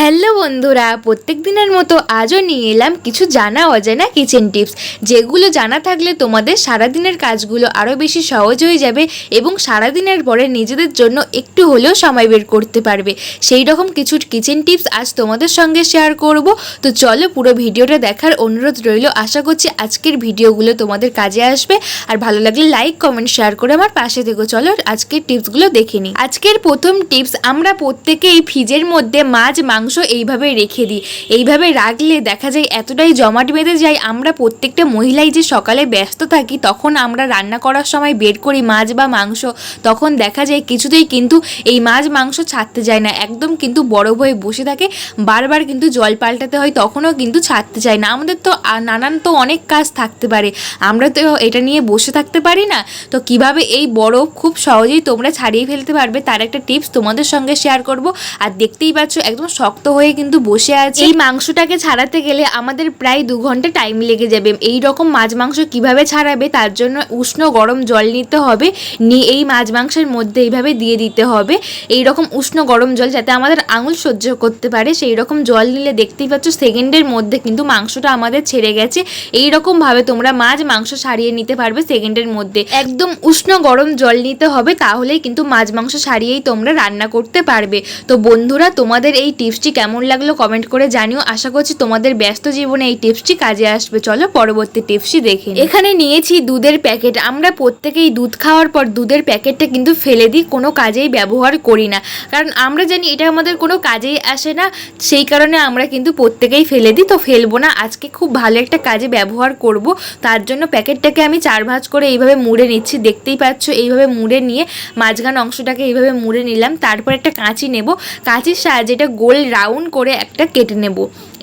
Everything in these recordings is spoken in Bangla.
হ্যালো বন্ধুরা প্রত্যেক দিনের মতো আজও নিয়ে এলাম কিছু জানা অজানা কিচেন টিপস যেগুলো জানা থাকলে তোমাদের সারাদিনের কাজগুলো আরও বেশি সহজ হয়ে যাবে এবং সারাদিনের পরে নিজেদের জন্য একটু হলেও সময় বের করতে পারবে। সেই রকম কিছু কিচেন টিপস আজ তোমাদের সঙ্গে শেয়ার করব। তো চলো পুরো ভিডিওটা দেখার অনুরোধ রইল। আশা করছি আজকের ভিডিওগুলো তোমাদের কাজে আসবে। আর ভালো লাগলে লাইক কমেন্ট শেয়ার করে আমার পাশে থেকো। চলো আজকের টিপসগুলো দেখে নিই। আজকের প্রথম টিপস আমরা প্রত্যেকেই ফ্রিজের মধ্যে মাছ, মাংস এইভাবে রেখে দিই। এইভাবে রাখলে দেখা যায় এতটাই জমাট বেঁধে যায়, আমরা প্রত্যেকটা মহিলাই যে সকালে ব্যস্ত থাকি, তখন আমরা রান্না করার সময় বের করি মাছ বা মাংস। তখন দেখা যায় কিছুতেই কিন্তু এই মাছ মাংস ছাড়তে যায় না। একদম কিন্তু বড় হয়ে বসে থাকে, বারবার কিন্তু জল পাল্টাতে হয়, তখনও কিন্তু ছাড়তে চায় না। আমাদের তো নানান তো অনেক কাজ থাকতে পারে। আমরা তো এটা নিয়ে বসে থাকতে পারি না। তো কীভাবে এই বরফ খুব সহজেই তোমরা ছাড়িয়ে ফেলতে পারবে, তার একটা টিপস তোমাদের সঙ্গে শেয়ার করব। আর দেখতেই পাচ্ছ, একদম শক্ত হয়ে কিন্তু বসে আছে। এই মাংসটাকে ছাড়াতে গেলে আমাদের প্রায় দু ঘণ্টা টাইম লেগে যাবে। এই রকম মাছ মাংস কীভাবে ছাড়াবে তার জন্য উষ্ণ গরম জল নিতে হবে। নিয়ে এই মাছ মাংসের মধ্যে এইভাবে দিয়ে দিতে হবে। এই রকম উষ্ণ গরম জল যাতে আমাদের আঙুল সহ্য করতে পারে, সেই রকম জল নিলে দেখতেই পাচ্ছ সেকেন্ডের মধ্যে কিন্তু মাংসটা আমাদের ছেড়ে গেছে। এই রকম ভাবে তোমরা মাছ মাংস সারিয়ে নিতে পারবে সেকেন্ডের মধ্যে। একদম উষ্ণ গরম জল নিতে হবে, তাহলেই কিন্তু মাছ মাংস সারিয়েই তোমরা রান্না করতে পারবে। তো বন্ধুরা, তোমাদের এই টিপসটি কেমন লাগল কমেন্ট করে জানিও। আশা করছি তোমাদের ব্যস্ত জীবনে এই টিপসটি কাজে আসবে। চলো পরবর্তী টিপসটি দেখে এখানে নিয়েছি দুধের প্যাকেট। আমরা প্রত্যেকেই দুধ খাওয়ার পর দুধের প্যাকেটটা কিন্তু ফেলে দিই, কোনো কাজেই ব্যবহার করি না। কারণ আমরা জানি এটা আমাদের কোনো কাজেই আসে না, সেই কারণে আমরা কিন্তু প্রত্যেকেই ফেলে দিই। তো ফেলব না, আজকে খুব ভালো একটা কাজে ব্যবহার করব। তার জন্য প্যাকেটটাকে আমি চার ভাঁজ করে এইভাবে মুড়ে নিচ্ছি। দেখতেই পাচ্ছ, এইভাবে মুড়ে নিয়ে মাঝখান অংশটাকে এইভাবে মুড়ে নিলাম। তারপর একটা কাঁচি নেব। কাঁচির সাহায্যে এটা গোল রাউন্ড করে একটা কেটে নেব।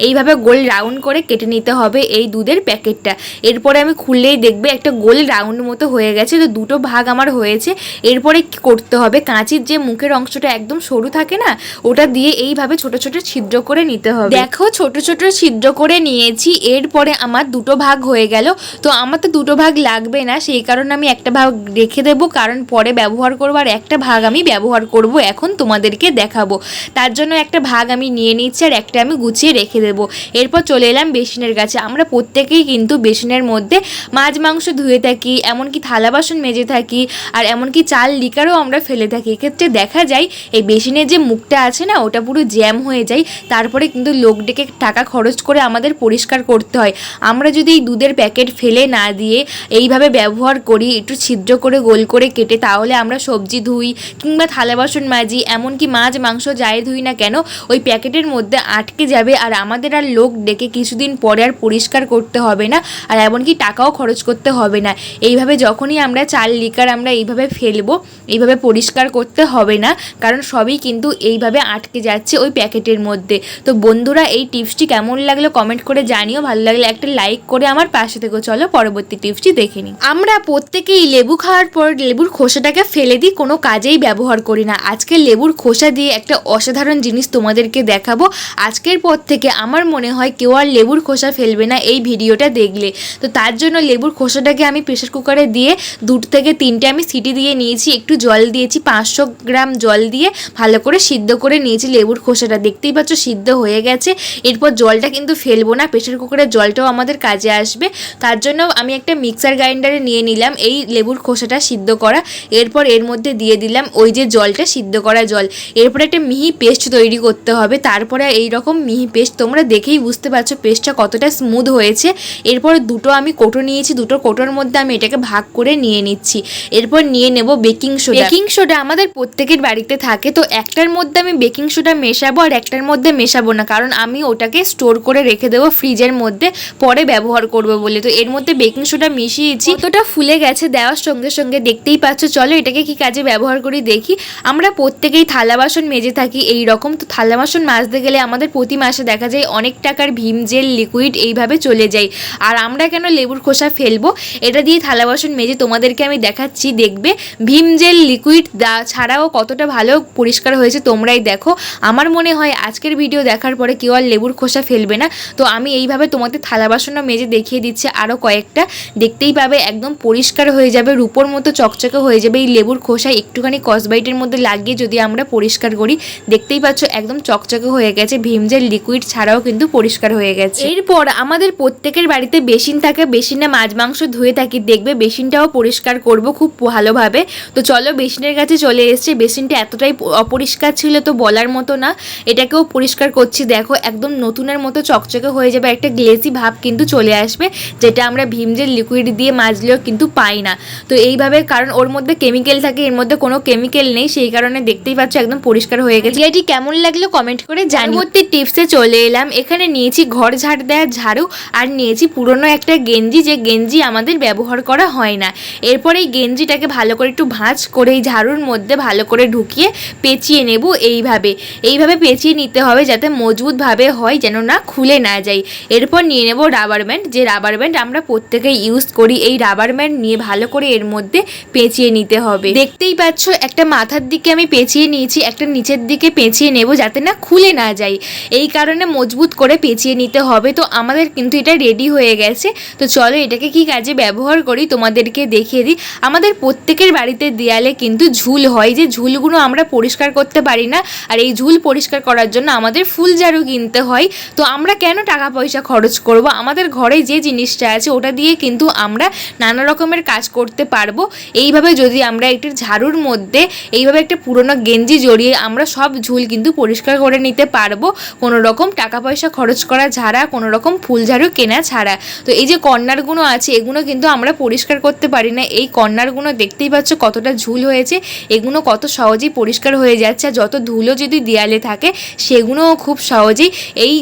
এইভাবে গোল রাউন্ড করে কেটে নিতে হবে এই দুধের প্যাকেটটা। এরপরে আমি খুললেই দেখবে একটা গোল রাউন্ড মতো হয়ে গেছে, তো দুটো ভাগ আমার হয়েছে। এরপরে কি করতে হবে? কাঁচির যে মুখের অংশটা একদম সরু থাকে না, ওটা দিয়ে এইভাবে ছোট ছোট ছিদ্র করে নিতে হবে। দেখো, ছোট ছোট ছিদ্র করে নিয়েছি, এরপরে আমার দুটো ভাগ হয়ে গেল। তো আমার তো দুটো ভাগ লাগবে না, সেই কারণে আমি একটা ভাগ রেখে দেবো, কারণ পরে ব্যবহার করব আর একটা ভাগ আমি ব্যবহার করব এখন তোমাদেরকে দেখাবো। তার জন্য একটা ভাগ আমি নিয়ে নিচ্ছি আর একটা আমি গুছিয়ে রেখে দেবো এরপর চলে এলাম বেসিনের কাছে। আমরা প্রত্যেকেই কিন্তু বেসিনের মধ্যে মাছ, মাংস ধুয়ে থাকি, এমনকি থালা বাসন মেজে থাকি, আর এমনকি চাল লিকারও আমরা ফেলে থাকি। এক্ষেত্রে দেখা যায়, এই বেসিনের যে মুখটা আছে না, ওটা পুরো জ্যাম হয়ে যায়। তারপরে কিন্তু লোক ডেকে টাকা খরচ করে আমাদের পরিষ্কার করতে হয়। আমরা যদি এই দুধের প্যাকেট ফেলে না দিয়ে এইভাবে ব্যবহার করি, একটু ছিদ্র করে, গোল করে কেটে, তাহলে আমরা সবজি ধুই, কিংবা থালা বাসন মাজি, এমনকি মাছ, মাংস যাই ধুই না কেন, ওই প্যাকেটের মধ্যে আটকে যাবে, আর আমাদের আর লোক ডেকে কিছুদিন পরে আর পরিষ্কার করতে হবে না, আর এমনকি টাকাও খরচ করতে হবে না। এইভাবে যখনই আমরা চাল, লিকার আমরা এইভাবে ফেলব, এইভাবে পরিষ্কার করতে হবে না, কারণ সবই কিন্তু এইভাবে আটকে যাচ্ছে ওই প্যাকেটের মধ্যে। তো বন্ধুরা, এই টিপসটি কেমন লাগল কমেন্ট করে জানিও, ভালো লাগলে একটা লাইক করে আমার পাশে থেকে। চলো পরবর্তী টিপসটি দেখে নিই। আমরা প্রত্যেকেই লেবু খাওয়ার পর লেবুর খোসাটাকে ফেলে দিই, কোনো কাজেই ব্যবহার করি না। আজকে লেবুর খোসা দিয়ে একটা অসাধারণ জিনিস তোমাদেরকে দেখাবো। আজকের পর থেকে আমার মনে হয় কেউ আর লেবুর খোসা ফেলবে না এই ভিডিওটা দেখলে। তো তার জন্য লেবুর খোসাটাকে আমি প্রেশার কুকারে দিয়ে দুটো থেকে তিনটে আমি সিটি দিয়ে নিয়েছি, একটু জল দিয়েছি, পাঁচশো গ্রাম জল দিয়ে ভালো করে সিদ্ধ করে নিয়েছি লেবুর খোসাটা। দেখতেই পাচ্ছ সিদ্ধ হয়ে গেছে। এরপর জলটা কিন্তু ফেলব না প্রেশার কুকারের জলটাও আমাদের কাজে আসবে। তার জন্য আমি একটা মিক্সার গ্রাইন্ডারে নিয়ে নিলাম, এই লেবুর খোসাটা সিদ্ধ করা। এরপর এর মধ্যে দিয়ে দিলাম ওই যে জলটা, সিদ্ধ করা জল। এরপর একটা মিহি পেস্ট তৈরি করতে হবে, তারপরে এই রকম মিহি পেস্ট তোমরা দেখেই বুঝতে পারছ পেস্টটা কতটা স্মুথ হয়েছে। এরপর দুটো আমি কোটো নিয়েছি দুটো কোটোর মধ্যে আমি এটাকে ভাগ করে নিয়ে নিচ্ছি। এরপর নিয়ে নেব বেকিং সোডা। বেকিং সোডা আমাদের প্রত্যেকের বাড়িতে থাকে তো একটার মধ্যে আমি বেকিং সোডা মেশাবো আর একটার মধ্যে মেশাবো না কারণ আমি ওটাকে স্টোর করে রেখে দেবো ফ্রিজের মধ্যে পরে ব্যবহার করব বলে। তো এর মধ্যে বেকিং সোডা মিশিয়েছি। কতটা ফুলে গেছে দেওয়ার সঙ্গে সঙ্গে দেখতেই পাচ্ছ। চলো এটাকে কি কাজে ব্যবহার করি দেখি। আমরা প্রত্যেকেই থালা বাসন মেজে থাকি এই রকম তো থালা বাসন মাজতে গেলে আমাদের প্রতি মাসে দেখা যায় অনেক টাকার ভীম জেল লিকুইড এইভাবে চলে যায়। আর আমরা কেন লেবুর খোসা ফেলব? এটা দিয়ে থালা বাসন মেজে তোমাদেরকে আমি দেখাচ্ছি, দেখবে? ভীম জেল লিকুইড ছাড়াও কতটা ভালো পরিষ্কার হয়েছে তোমরাই দেখো। আমার মনে হয় আজকের ভিডিও দেখার পরে কেউ আর লেবুর খোসা ফেলবে না। তো আমি এইভাবে তোমাদের থালা বাসনও মেজে দেখিয়ে দিচ্ছি আরও কয়েকটা। দেখতেই পাবে, একদম পরিষ্কার হয়ে যাবে, রূপোর মতো চকচকে হয়ে যাবে এই লেবুর খোসা। একটুখানি কসবাইটের মধ্যে লাগিয়ে যদি আমরা পরিষ্কার করি, দেখতেই পাচ্ছ একদম চকচকে হয়ে গেছে ভীমজেল লিকুইড ছাড়াও কিন্তু পরিষ্কার হয়ে গেছে। এরপর আমাদের প্রত্যেকের বাড়িতে বেসিন থাকে বেসিনে মাছ মাংস ধুয়ে থাকি দেখবে বেসিনটাও পরিষ্কার করব খুব ভালোভাবে। তো চলো বেসিনের কাছে চলে এসছে বেসিনটা এতটাই অপরিষ্কার ছিল তো বলার মতো না এটাকেও পরিষ্কার করছি। দেখো একদম নতুনের মতো চকচকে হয়ে যাবে একটা গ্লেসি ভাব কিন্তু চলে আসবে যেটা আমরা ভীমজেল লিকুইড দিয়ে মাজলেও কিন্তু পাই না। তো এইভাবে কারণ ওর মধ্যে কেমিক্যাল থাকে এর মধ্যে কোনো কেমিক্যাল নেই সেই কারণে দেখতেই পাচ্ছ একদম পরিষ্কার হয়ে গেছে। এটি কেমন লাগল কমেন্ট করে জানি টিপসে চলে এলাম। এখানে নিয়েছি ঘর ঝাড় দেওয়ার ঝাড়ু আর নিয়েছি পুরনো একটা গেঞ্জি, যে গেঞ্জি আমাদের ব্যবহার করা হয় না। এরপর এই গেঞ্জিটাকে ভালো করে একটু ভাঁজ করে এই ঝাড়ুর মধ্যে ভালো করে ঢুকিয়ে পেঁচিয়ে নেব এইভাবে। এইভাবে পেঁচিয়ে নিতে হবে যাতে মজবুতভাবে হয় যেন না খুলে না যায়। এরপর নিয়ে নেব রাবার ব্যান্ড যে রাবার ব্যান্ড আমরা প্রত্যেকে ইউজ করি, এই রাবার ব্যান্ড নিয়ে ভালো করে এর মধ্যে পেঁচিয়ে নিতে হবে। দেখতেই পাচ্ছ, একটা মাথার দিকে আমি পেঁচিয়ে নিয়েছি, একটা নিচের দিকে পেঁচিয়ে নেব যাতে না খুলে না যায়। এই কারণে মজবুত করে পেঁচিয়ে নিতে হবে। তো আমাদের কিন্তু এটা রেডি হয়ে গেছে। তো চলো এটাকে কি কাজে ব্যবহার করি? তোমাদেরকে দেখিয়ে দিই। আমাদের প্রত্যেকের বাড়িতে দেয়ালে কিন্তু ঝুল হয়। যে ঝুলগুলো আমরা পরিষ্কার করতে পারি না, আর এই ঝুল পরিষ্কার করার জন্য আমাদের ফুল ঝাড়ু কিনতে হয়। তো আমরা কেন টাকা পয়সা খরচ করব? আমাদের ঘরে যে জিনিসটা আছে, ওটা দিয়ে কিন্তু আমরা নানা রকমের কাজ করতে পারব। এইভাবে যদি আমরা একটি ঝাড়ুর মধ্যে, এইভাবে একটা পুরনো গেঞ্জি জড়িয়ে আমরা সব ঝুল কিন্তু পরিষ্কার করে নিতে পারব। কোনো রকম টাকা পয়সা খরচ করা ছাড়া কোনো রকম ফুলঝাড়ু কেনা ছাড়া। তো এই যে কর্নারগুলো আছে, এগুলো কিন্তু আমরা পরিষ্কার করতে পারি না। এই কর্নারগুলো দেখতেই পাচ্ছ কতটা ঝুল হয়েছে। এগুলো কত সহজেই পরিষ্কার হয়ে যাচ্ছে। আর যত ধুলো যদি দেয়ালে থাকে, সেগুলোও খুব সহজেই এই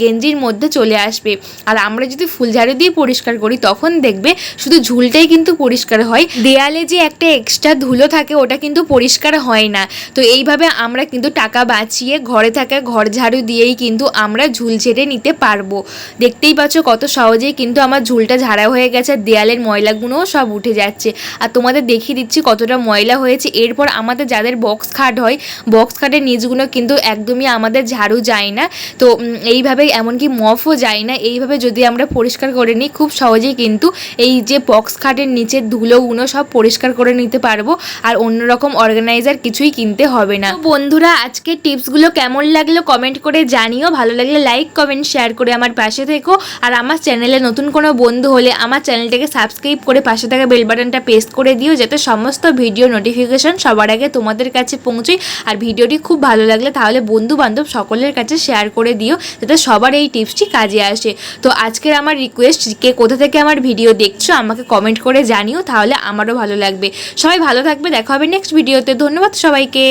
গেঞ্জির মধ্যে চলে আসবে। আর আমরা যদি ফুল ঝাড়ু দিয়ে পরিষ্কার করি, তখন দেখবে শুধু ঝুলটাই কিন্তু পরিষ্কার হয়। দেয়ালে যে একটা এক্সট্রা ধুলো থাকে, ওটা কিন্তু পরিষ্কার হয় না। তো এইভাবে আমরা কিন্তু টাকা বাঁচিয়ে ঘরে থাকা ঘর ঝাড়ু দিয়েই কিন্তু আমরা ঝুল ঝেড়ে নিতে পারব। দেখতেই পাচ্ছ কত সহজেই কিন্তু আমার ঝুলটা ঝাড়া হয়ে গেছে, আর দেয়ালের ময়লাগুলোও সব উঠে যাচ্ছে। আর তোমাদের দেখিয়ে দিচ্ছি কতটা ময়লা হয়েছে। এরপর আমাদের যাদের বক্স খাট হয় বক্স খাটের নিচগুলো কিন্তু একদমই আমাদের ঝাড়ু যায় না। তো এইভাবে এমনকি মফও যায় না। এইভাবে যদি আমরা পরিষ্কার করে নিই, খুব সহজেই কিন্তু এই যে বক্স খাটের নিচের ধুলোগুলো সব পরিষ্কার করে নিতে পারব। আর অন্যরকম অর্গানাইজার কিছুই কিনতে হবে না। বন্ধুরা আজকে টিপসগুলো কেমন লাগল? কমেন্ট করে জানিও। ভালো লাগলে লাইক কমেন্ট শেয়ার করে আমার পাশে থেকো। আর আমার চ্যানেলে নতুন কোনো বন্ধু হলে আমার চ্যানেলটাকে সাবস্ক্রাইব করে পাশে থাকা বেল বাটনটা পেস্ট করে দিও, যাতে সমস্ত ভিডিও নোটিফিকেশন সবার আগে তোমাদের কাছে পৌঁছয়। আর ভিডিওটি খুব ভালো লাগলে তাহলে বন্ধু বান্ধব সকলের কাছে শেয়ার করে দিও, যাতে সবার এই টিপসটি কাজে আসে। তো আজকের আমার রিকোয়েস্ট কে কোথা থেকে আমার ভিডিও দেখছ, আমাকে কমেন্ট করে জানিও, তাহলে আমারও ভালো লাগবে। সবাই ভালো থাকবে, দেখা হবে নেক্সট ভিডিওতে ধন্যবাদ সবাইকে।